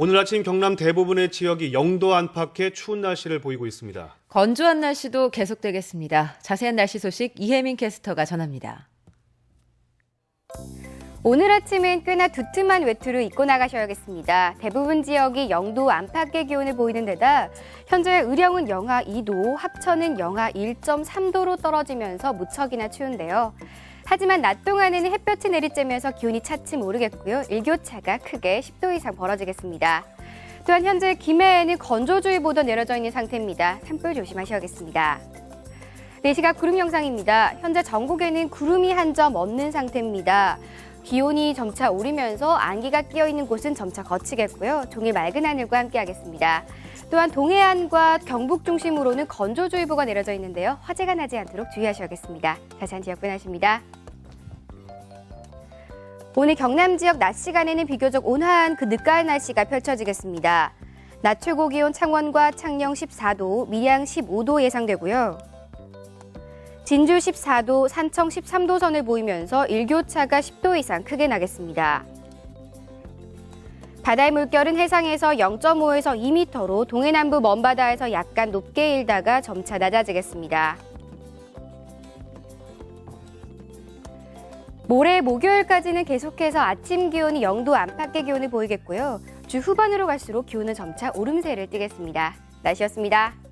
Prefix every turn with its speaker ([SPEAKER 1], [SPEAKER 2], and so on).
[SPEAKER 1] 오늘 아침 경남 대부분의 지역이 영도 안팎의 추운 날씨를 보이고 있습니다.
[SPEAKER 2] 건조한 날씨도 계속되겠습니다. 자세한 날씨 소식 이혜민 캐스터가 전합니다.
[SPEAKER 3] 오늘 아침엔 꽤나 두툼한 외투를 입고 나가셔야겠습니다. 대부분 지역이 영도 안팎의 기온을 보이는 데다 현재 의령은 영하 2도, 합천은 영하 1.3도로 떨어지면서 무척이나 추운데요. 하지만 낮 동안에는 햇볕이 내리쬐면서 기온이 차츰 오르겠고요. 일교차가 크게 10도 이상 벌어지겠습니다. 또한 현재 김해에는 건조주의보도 내려져 있는 상태입니다. 산불 조심하셔야겠습니다. 네, 시각 구름 영상입니다. 현재 전국에는 구름이 한 점 없는 상태입니다. 기온이 점차 오르면서 안개가 끼어 있는 곳은 점차 거치겠고요. 종일 맑은 하늘과 함께하겠습니다. 또한 동해안과 경북 중심으로는 건조주의보가 내려져 있는데요. 화재가 나지 않도록 주의하셔야겠습니다. 자세한 지역 분 하십니다. 오늘 경남 지역 낮 시간에는 비교적 온화한 그 늦가을 날씨가 펼쳐지겠습니다. 낮 최고 기온 창원과 창녕 14도, 밀양 15도 예상되고요. 진주 14도, 산청 13도 선을 보이면서 일교차가 10도 이상 크게 나겠습니다. 바다의 물결은 해상에서 0.5에서 2m로 동해 남부 먼바다에서 약간 높게 일다가 점차 낮아지겠습니다. 모레 목요일까지는 계속해서 아침 기온이 0도 안팎의 기온을 보이겠고요. 주 후반으로 갈수록 기온은 점차 오름세를 띠겠습니다. 날씨였습니다.